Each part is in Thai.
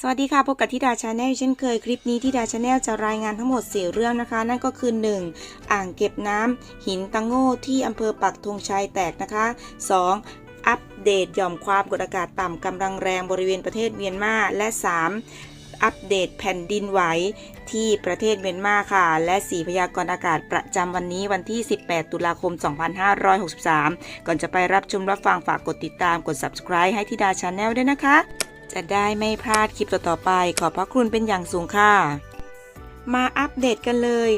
สวัสดีค่ะ พบกับธิดาชาแนลเช่นเคยคลิปนี้ธิดาชาแนลจะรายงานทั้งหมดสี่เรื่องนะคะ นั่นก็คือ 1. อ่างเก็บน้ำหินตังโง่ที่อำเภอปักธงชัยแตกนะคะ 2. อัปเดตหย่อมความกดอากาศต่ำกำลังแรงบริเวณประเทศเมียนมาและ 3. อัปเดตแผ่นดินไหวที่ประเทศเมียนมาค่ะ และ 4 พยากรณ์อากาศประจำวันนี้วันที่ 18 ตุลาคม 2563 ก่อนจะไปรับชมรับฟังฝากกดติดตามกด subscribe ให้ธิดาชาแนลด้วยนะคะ จะได้ไม่พลาดคลิปต่อๆไป ขอบพระคุณเป็นอย่างสูงค่ะ มาอัปเดตกันเลย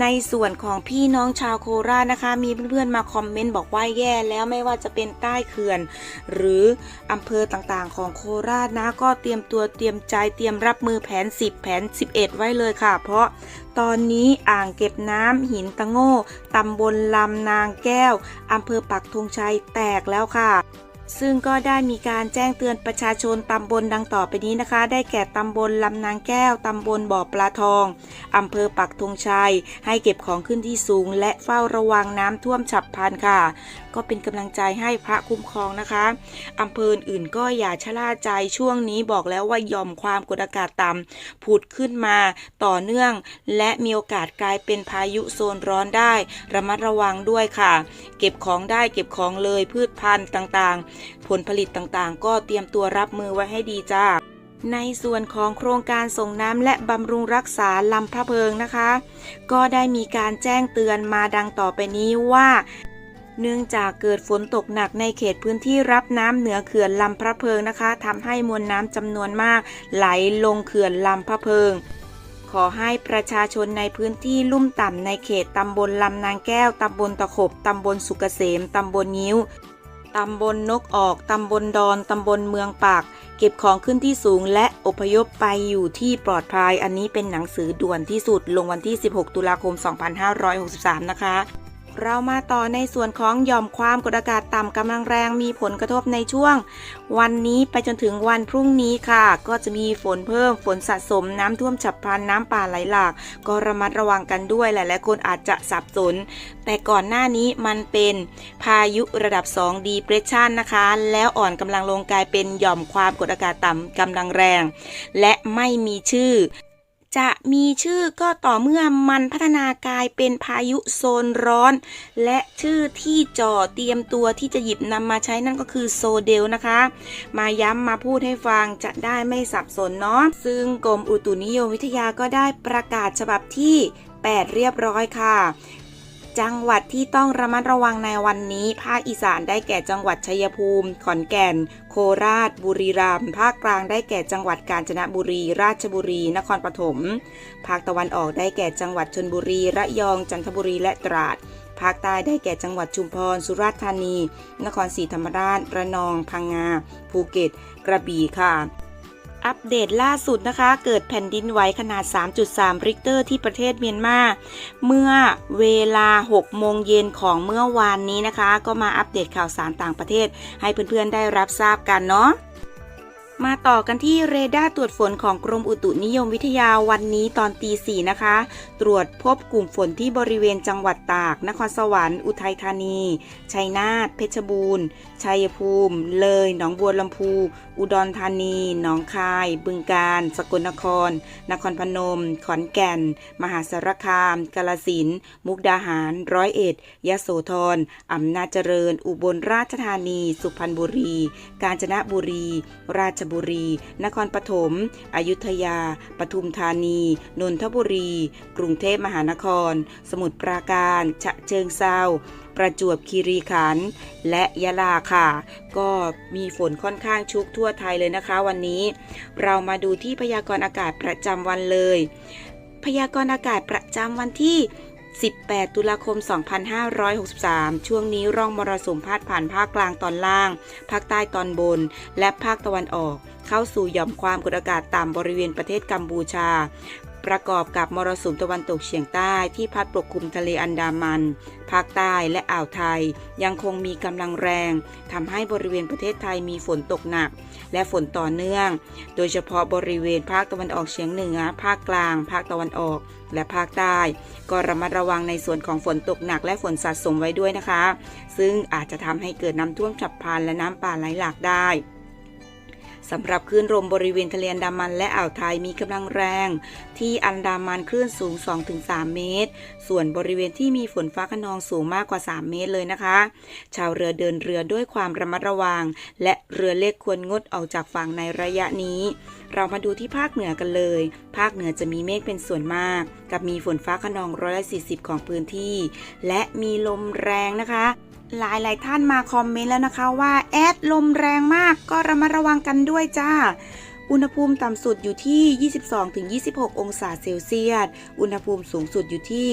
ในส่วนของพี่น้องชาวโคราชนะคะ มีเพื่อนๆมาคอมเมนต์บอกว่าแย่แล้วไม่ว่าจะเป็นใต้เขื่อน หรืออำเภอต่างๆ ของโคราชนะ ก็เตรียมตัวเตรียมใจเตรียมรับมือแผน 10 แผน 11 ไว้เลยค่ะ เพราะตอนนี้อ่างเก็บน้ำหินตะโง่ตำบลลำนางแก้วอำเภอปักธงชัยแตกแล้วค่ะ ซึ่งก็ได้มีการแจ้งเตือนประชาชนตำบลดังต่อไปนี้นะคะ ได้แก่ตำบลลำนางแก้ว ตำบลบ่อปลาทอง อำเภอปักธงชัย ให้เก็บของขึ้นที่สูง และเฝ้าระวังน้ำท่วมฉับพลันค่ะ ก็เป็นกำลังใจให้พระคุ้มครองนะคะอำเภออื่นก็อย่าชะล่าใจช่วงนี้บอกแล้วว่าย่อมความกดอากาศต่ำผุดขึ้นมาต่อเนื่อง และมีโอกาสกลายเป็นพายุโซนร้อนได้ ระมัดระวังด้วยค่ะ เก็บของได้เก็บของเลยพืชพันธุ์ต่างๆผลผลิตต่างๆ ก็เตรียมตัวรับมือไว้ให้ดีจ้า ในส่วนของโครงการส่งน้ำและบำรุงรักษาลำพระเพิงนะคะ ก็ได้มีการแจ้งเตือนมาดังต่อไปนี้ว่าเนื่องจากเกิดฝนตกหนักในเขตพื้นที่รับน้ำเหนือเขื่อนลำพระเพิงนะคะทำให้มวลน้ำจำนวนมาก ไหลลงเขื่อนลำพระเพิง ขอให้ประชาชนในพื้นที่ลุ่มต่ำในเขตตำบลลำนางแก้ว ตำบลตะขบ ตำบลสุกเกษม ตำบลนิ้ว ตำบลนกออก ตำบลดอน ตำบลเมืองปาก เก็บของขึ้นที่สูงและอพยพไปอยู่ที่ปลอดภัย อันนี้เป็นหนังสือด่วนที่สุดลงวันที่ 16 ตุลาคม 2563 นะคะ เรามาต่อในส่วนของหย่อมความกดอากาศต่ำกำลังแรงมีผลกระทบในช่วง วันนี้ไปจนถึงวันพรุ่งนี้ค่ะ ก็จะมีฝนเพิ่มฝนสะสมน้ำท่วมฉับพลันน้ำป่าไหลหลาก ก็ระมัดระวังกันด้วยหลายๆคนอาจจะสับสน แต่ก่อนหน้านี้มันเป็นพายุระดับ2 depression นะคะ แล้วอ่อนกำลังลงกลายเป็นหย่อมความกดอากาศต่ำกำลังแรง และไม่มีชื่อ จะมีชื่อก็ต่อเมื่อมันพัฒนากลายเป็นพายุโซนร้อน และชื่อที่จ่อเตรียมตัวที่จะหยิบนำมาใช้นั่นก็คือโซเดลนะคะ มาย้ำมาพูดให้ฟังจะได้ไม่สับสนเนาะซึ่งกรมอุตุนิยมวิทยาก็ได้ประกาศฉบับที่ 8 เรียบร้อยค่ะ จังหวัดที่ต้องระมัดระวังในวันนี้ ภาคอีสานได้แก่จังหวัดชัยภูมิ ขอนแก่น โคราช บุรีรัมย์ ภาคกลางได้แก่จังหวัดกาญจนบุรี ราชบุรี นครปฐม ภาคตะวันออกได้แก่จังหวัดชนบุรี ระยอง จันทบุรี และตราด ภาคใต้ได้แก่จังหวัดชุมพร สุราษฎร์ธานี นครศรีธรรมราช ระนอง พังงา ภูเก็ต กระบี่ค่ะ อัปเดตล่าสุดนะคะ เกิดแผ่นดินไหวขนาด 3.3 ริกเตอร์ที่ประเทศเมียนมา เมื่อเวลา 6 โมงเย็นของเมื่อวานนี้นะคะ ก็มาอัปเดตข่าวสารต่างประเทศ ให้เพื่อนๆได้รับทราบกันเนาะมาต่อกันที่เรดาร์ตรวจฝนของกรมอุตุนิยมวิทยาวันนี้ตอนตีสี่นะคะ ตรวจพบกลุ่มฝนที่บริเวณจังหวัดตาก นครสวรรค์ อุทัยธานี ชัยนาท เพชรบูรณ์ ชัยภูมิ เลย หนองบัวลำพู อุดรธานี หนองคาย บึงกาฬสกลนคร นครพนม ขอนแก่น มหาสารคาม กาลสินธุ์มุกดาหาร ร้อยเอ็ด ยโสธร อำนาจเจริญ อุบลราชธานี สุพรรณบุรี กาญจนบุรี ราชบุรี นครปฐม อยุธยา ปทุมธานี นนทบุรี กรุงเทพมหานคร สมุทรปราการ ฉะเชิงเซา ประจวบคีรีขันธ์และยะลาค่ะ ก็มีฝนค่อนข้างชุกทั่วไทยเลยนะคะ วันนี้ เรามาดูที่พยากรณ์อากาศประจำวันเลย พยากรณ์อากาศประจำวันที่18 ตุลาคม 2563 ช่วงนี้ร่องมรสุมพาดผ่านภาคกลางตอนล่าง ภาคใต้ตอนบน และภาคตะวันออก เข้าสู่หย่อมความกดอากาศต่ำบริเวณประเทศกัมพูชา ประกอบกับมรสุมตะวันตกเฉียงใต้ที่พัดปกคลุมทะเลอันดามัน ภาคใต้และอ่าวไทยยังคงมีกำลังแรง ทำให้บริเวณประเทศไทยมีฝนตกหนัก และฝนต่อเนื่อง โดยเฉพาะบริเวณภาคตะวันออกเฉียงเหนือ ภาคกลาง ภาคตะวันออก และภาคใต้ ก็ระมัดระวังในส่วนของฝนตกหนักและฝนสะสมไว้ด้วยนะคะ ซึ่งอาจจะทำให้เกิดน้ำท่วมฉับพลันและน้ำป่าไหลหลากได้ สำหรับคลื่นลมบริเวณทะเลอันดามันและอ่าวไทยมีกำลังแรง ที่อันดามันคลื่นสูง 2-3 เมตร ส่วนบริเวณที่มีฝนฟ้าขนองสูงมากกว่า 3 เมตรเลยนะคะ ชาวเรือเดินเรือด้วยความระมัดระวัง และเรือเล็กควรงดออกจากฝั่งในระยะนี้ เรามาดูที่ภาคเหนือกันเลย ภาคเหนือจะมีเมฆเป็นส่วนมาก กับมีฝนฟ้าขนองร้อยละ40 ของพื้นที่ และมีลมแรงนะคะ หลายหลายท่านมาคอมเมนต์แล้วนะคะว่าแอดลมแรงมากก็ระมัดระวังกันด้วยจ้า อุณหภูมิต่ำสุดอยู่ที่ 22-26 องศาเซลเซียส อุณหภูมิสูงสุดอยู่ที่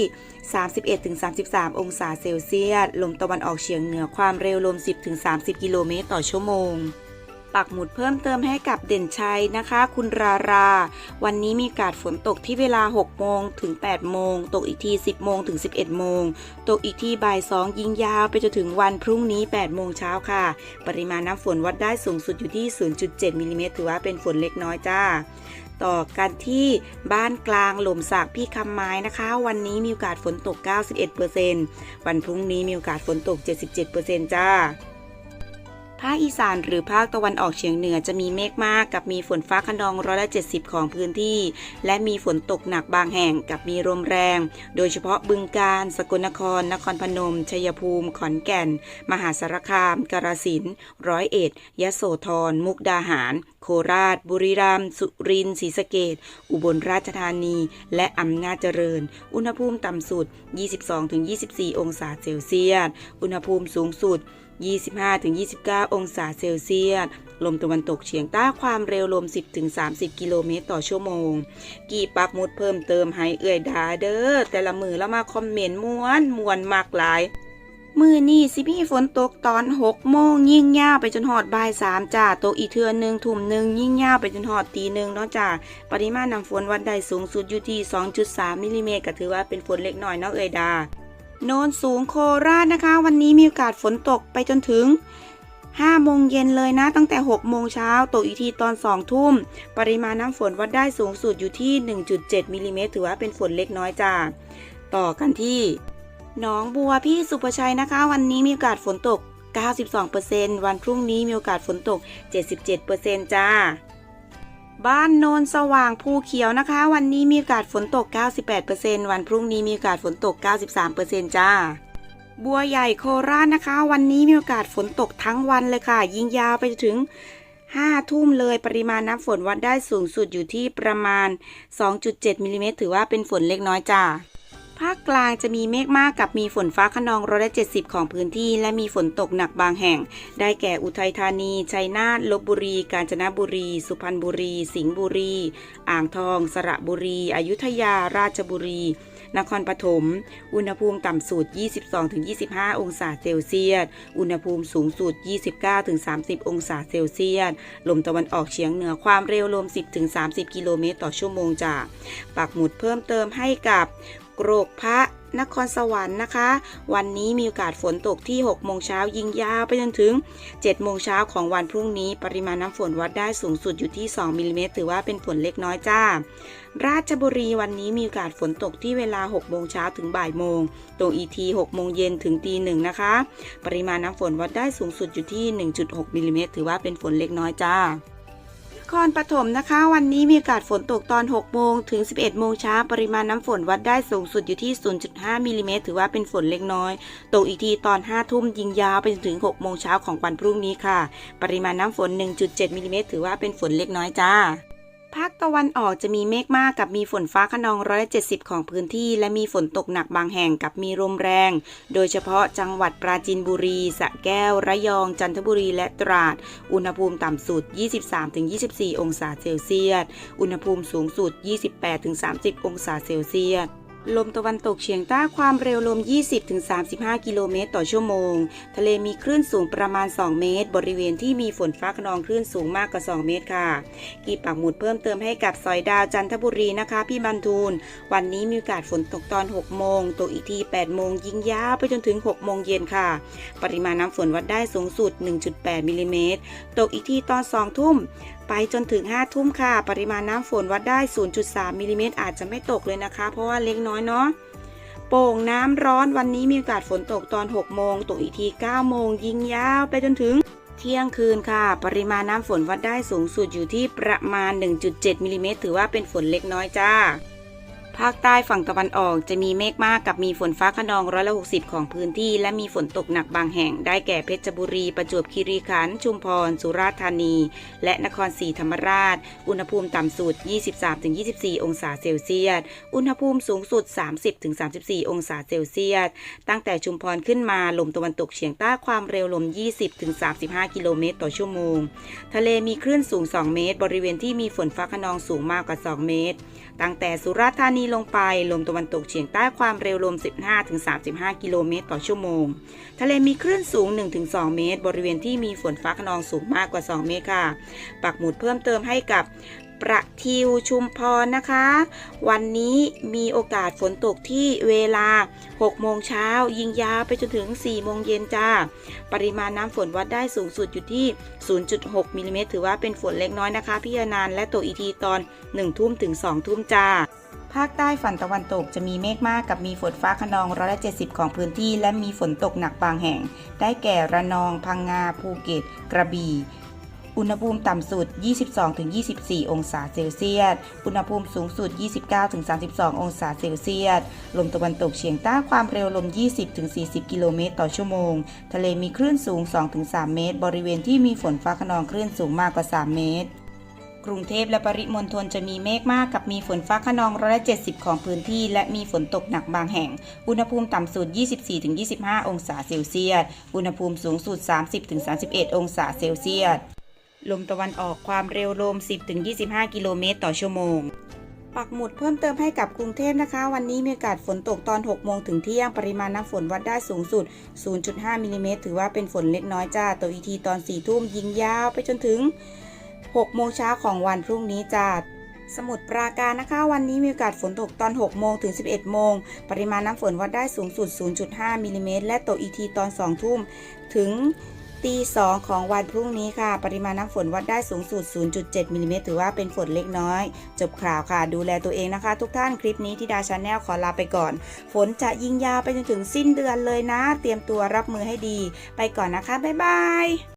31-33 องศาเซลเซียส ลมตะวันออกเฉียงเหนือความเร็วลม 10-30 กิโลเมตรต่อชั่วโมง ปักหมุดเพิ่มเติมให้กับเด่นชัยนะคะ คุณรารา วันนี้มีโอกาสฝนตกที่เวลา 6 โมงถึง 8 โมง ตกอีกที 10 โมงถึง 11 โมง ตกอีกที่บ่าย 2 ยิงยาวไปจนถึงวันพรุ่งนี้ 8 โมงเช้าค่ะ ปริมาณน้ำฝนวัดได้สูงสุดอยู่ที่ 0.7มิลลิเมตรถือว่าเป็นฝนเล็กน้อยจ้าต่อกันที่บ้านกลางหล่มสักพี่คำไม้นะคะ วันนี้มีโอกาสฝนตก 91%วันพรุ่งนี้มีโอกาสฝนตก 77%จ้า ภาคอีสานหรือภาคตะวันออกเฉียงเหนือจะมีเมฆมากกับมีฝนฟ้าขนองร้อยละ70 ของพื้นที่ และมีฝนตกหนักบางแห่งกับมีลมแรง โดยเฉพาะบึงกาฬสกลนคร นครพนม ชัยภูมิ ขอนแก่น มหาสารคาม กาฬสินธุ์ร้อยเอ็ดยะโสธร มุกดาหาร โคราช บุรีรัมย์สุรินทร์ศรีสะเกษอุบลราชธานี และอำนาจเจริญ อุณหภูมิต่ำสุด 22-24 องศาเซลเซียส อุณหภูมิสูงสุด 25-29 องศาเซลเซียส ลมตะวันตกเฉียงใต้ความเร็วลม 10-30 กิโลเมตรต่อชั่วโมง กี่ปักมุดเพิ่มเติมให้เอื่อยดาเด้อ แต่ละมือแล้วมาคอมเมนต์ม้วนมวนมากหลาย มือนี่สิพี่ฝนตกตอน 6 โมงยิ่งยาวไปจนหอดบ่าย3จ้าตกอีเทือหนึ่งทุ่มหนึ่งยิ่งยาวไปจนหอดตีหนึ่งเนาะจ้าปริมาณน้ำฝนวันใดสูงสุดอยู่ที่ 2.3มิลลิเมตรก็ถือว่าเป็นฝนเล็กน้อยเนาะเอ่ยดา โนนสูงโคราชนะคะ วันนี้มีโอกาสฝนตกไปจนถึง 5 โมงเย็นเลยนะ ตั้งแต่ 6 โมงเช้าตกอีกทีตอน 2 ทุ่ม ปริมาณน้ำฝนวัดได้สูงสุดอยู่ที่ 1.7มิลลิเมตรถือว่าเป็นฝนเล็กน้อยจ้าต่อกันที่หนองบัวพี่สุประชัยนะคะ วันนี้มีโอกาสฝนตก 92%วันพรุ่งนี้มีโอกาสฝนตก 77%จ้า บ้านโนนสว่างภูเขียวนะคะ วันนี้มีโอกาสฝนตก 98%วันพรุ่งนี้มีโอกาสฝนตก 93%จ้า บัวใหญ่โคราชนะคะ วันนี้มีโอกาสฝนตกทั้งวันเลยค่ะ ยิงยาวไปถึง 5 ทุ่มเลยปริมาณน้ำฝนวัดได้สูงสุดอยู่ที่ประมาณ 2.7มิลลิเมตรถือว่าเป็นฝนเล็กน้อยจ้า ภาคกลางจะมีเมฆมากกับมีฝนฟ้าขนองร้อยละ70 ของพื้นที่ และมีฝนตกหนักบางแห่ง ได้แก่อุทัยธานี ชัยนาท ลบบุรี กาญจนบุรี สุพรรณบุรี สิงห์บุรี อ่างทอง สระบุรี อยุธยา ราชบุรี นครปฐม อุณหภูมิต่ำสุด 22-25 องศาเซลเซียส อุณหภูมิสูงสุด 29-30 องศาเซลเซียส ลมตะวันออกเฉียงเหนือความเร็วลม 10-30 กิโลเมตรต่อชั่วโมงจ้าปักหมุดเพิ่มเติมให้กับ กรกพระนครสวรรค์นะคะ วันนี้มีโอกาสฝนตกที่ 6 โมงเช้ายิงยาวไปจนถึง 7 โมงเช้าของวันพรุ่งนี้ ปริมาณน้ำฝนวัดได้สูงสุดอยู่ที่ 2มิลลิเมตรถือว่าเป็นฝนเล็กน้อยจ้า ราชบุรีวันนี้มีโอกาสฝนตกที่เวลา 6 โมงเช้าถึงบ่ายโมงตกอีที 6 โมงเย็นถึงตีหนึ่งนะคะ ปริมาณน้ำฝนวัดได้สูงสุดอยู่ที่ 1.6มิลลิเมตรถือว่าเป็นฝนเล็กน้อยจ้า ครปฐมนะคะ วันนี้มีอากาศฝนตกตอน 6 โมงถึง 11 โมงเช้าปริมาณน้ำฝนวัดได้สูงสุดอยู่ที่ 0.5 มิลลิเมตรถือว่าเป็นฝนเล็กน้อย ตกอีกทีตอน 5 ทุ่มยิงยาวไปจนถึง 6 โมงเช้าของวันพรุ่งนี้ค่ะ ปริมาณน้ำฝน 1.7 มิลลิเมตรถือว่าเป็นฝนเล็กน้อยจ้า ภาคตะวันออกจะมีเมฆมากกับมีฝนฟ้าขนองร้อยละ70ของพื้นที่ และมีฝนตกหนักบางแห่งกับมีลมแรง โดยเฉพาะจังหวัดปราจีนบุรีสระแก้ว ระยอง จันทบุรีและตราด อุณหภูมิต่ำสุด 23-24 องศาเซลเซียส อุณหภูมิสูงสุด 28-30 องศาเซลเซียส ลมตะวันตกเฉียงใต้ความเร็วลม 20-35 กิโลเมตรต่อชั่วโมง ทะเลมีคลื่นสูงประมาณ 2 เมตร บริเวณที่มีฝนฟ้าขนองคลื่นสูงมากกว่า 2 เมตรค่ะ กีปักหมุดเพิ่มเติมให้กับซอยดาวจันทบุรีนะคะ พี่บรรทูล วันนี้มีโอกาสฝนตกตอน 6 โมง ตกอีกที 8 โมง ยิงยาวไปจนถึง 6 โมงเย็นค่ะ ปริมาณน้ำฝนวัดได้สูงสุด 1.8 มิลลิเมตร ตกอีกทีตอน 2 ทุ่ม ไปจนถึง 5 ทุ่มค่ะ ปริมาณน้ำฝนวัดได้ 0.3มิลลิเมตรอาจจะไม่ตกเลยนะคะ เพราะว่าเล็กน้อยเนาะโป่งน้ำร้อนวันนี้มีโอกาสฝนตกตอน 6 โมง ตกอีกที 9 โมง ยิงยาวไปจนถึงเที่ยงคืนค่ะ ปริมาณน้ำฝนวัดได้สูงสุดอยู่ที่ประมาณ 1.7มิลลิเมตรถือว่าเป็นฝนเล็กน้อยจ้า ภาคใต้ฝั่งตะวันออกจะมีเมฆมากกับมีฝนฟ้าขนองร้อยละ60ของพื้นที่ และมีฝนตกหนักบางแห่ง ได้แก่เพชรบุรี ประจวบคีรีขันธ์ชุมพร สุราษฎร์ธานี และนครศรีธรรมราช อุณหภูมิต่ำสุด 23-24 องศาเซลเซียส อุณหภูมิสูงสุด 30-34 องศาเซลเซียส ตั้งแต่ชุมพรขึ้นมาลมตะวันตกเฉียงใต้ความเร็วลม 20-35 กิโลเมตรต่อชั่วโมง ทะเลมีคลื่นสูง 2 เมตร บริเวณที่มีฝนฟ้าขนองสูงมากกว่า 2 เมตร ตั้งแต่สุราษฎร์ธานีลงไป ลมตะวันตกเฉียงใต้ความเร็วลม 15-35 กิโลเมตรต่อชั่วโมง ทะเลมีคลื่นสูง 1-2 เมตร บริเวณที่มีฝนฟ้าขนองสูงมากกว่า 2 เมตรค่ะ ปักหมุดเพิ่มเติมให้กับประทิวชุมพรนะคะ วันนี้มีโอกาสฝนตกที่เวลา 6 โมงเช้า ยิงยาวไปจนถึง 4 โมงเย็นจ้า ปริมาณน้ำฝนวัดได้สูงสุดอยู่ที่ 0.6มิลลิเมตรถือว่าเป็นฝนเล็กน้อยนะคะ พี่อนานและตัวอีทีตอน 1 ทุ่มถึง 2 ทุ่มจ้า ภาคใต้ฝั่งตะวันตกจะมีเมฆมากกับมีฝนฟ้าขนองร้อยละ70ของพื้นที่ และมีฝนตกหนักบางแห่ง ได้แก่ระนอง พังงา ภูเก็ต กระบี่อุณหภูมิต่ำสุด 22-24 องศาเซลเซียส อุณหภูมิสูงสุด 29-32 องศาเซลเซียส ลมตะวันตกเฉียงใต้ความเร็วลม 20-40 กิโลเมตรต่อชั่วโมง ทะเลมีคลื่นสูง 2-3 เมตร บริเวณที่มีฝนฟ้าขนองคลื่นสูงมากกว่า 3 เมตร กรุงเทพและปริมณฑลจะมีเมฆมากกับมีฝนฟ้าขนองร้อยละ70 ของพื้นที่ และมีฝนตกหนักบางแห่ง อุณหภูมิต่ำสุด 24-25 องศาเซลเซียส อุณหภูมิสูงสุด 30-31 องศาเซลเซียส ลมตะวันออกความเร็วลม 10-25 กิโลเมตรต่อชั่วโมงปักหมุดเพิ่มเติมให้กับกรุงเทพนะคะ วันนี้มีโอกาสฝนตกตอน 6 โมงถึงเที่ยง ปริมาณน้ำฝนวัดได้สูงสุด 0.5มิลลิเมตรถือว่าเป็นฝนเล็กน้อยจ้า ตัวอีทีตอน 4 ทุ่มยิงยาวไปจนถึง 6 โมงเช้าของวันพรุ่งนี้จ้าสมุทรปราการนะคะ วันนี้มีโอกาสฝนตกตอน 6 โมงถึง 11 โมง ปริมาณน้ำฝนวัดได้สูงสุด 0.5มิลลิเมตรและตกอีกทีตอน 2 ทุ่มถึงตี2ของวันพรุ่งนี้ค่ะ ปริมาณน้ำฝนวัดได้สูงสุด 0.7มิลลิเมตรถือว่าเป็นฝนเล็กน้อย จบข่าวค่ะ ดูแลตัวเองนะคะ ทุกท่านคลิปนี้ที่ดาชาแนลขอลาไปก่อน ฝนจะยิงยาวไปจนถึงสิ้นเดือนเลยนะ เตรียมตัวรับมือให้ดี ไปก่อนนะคะ บ๊ายบาย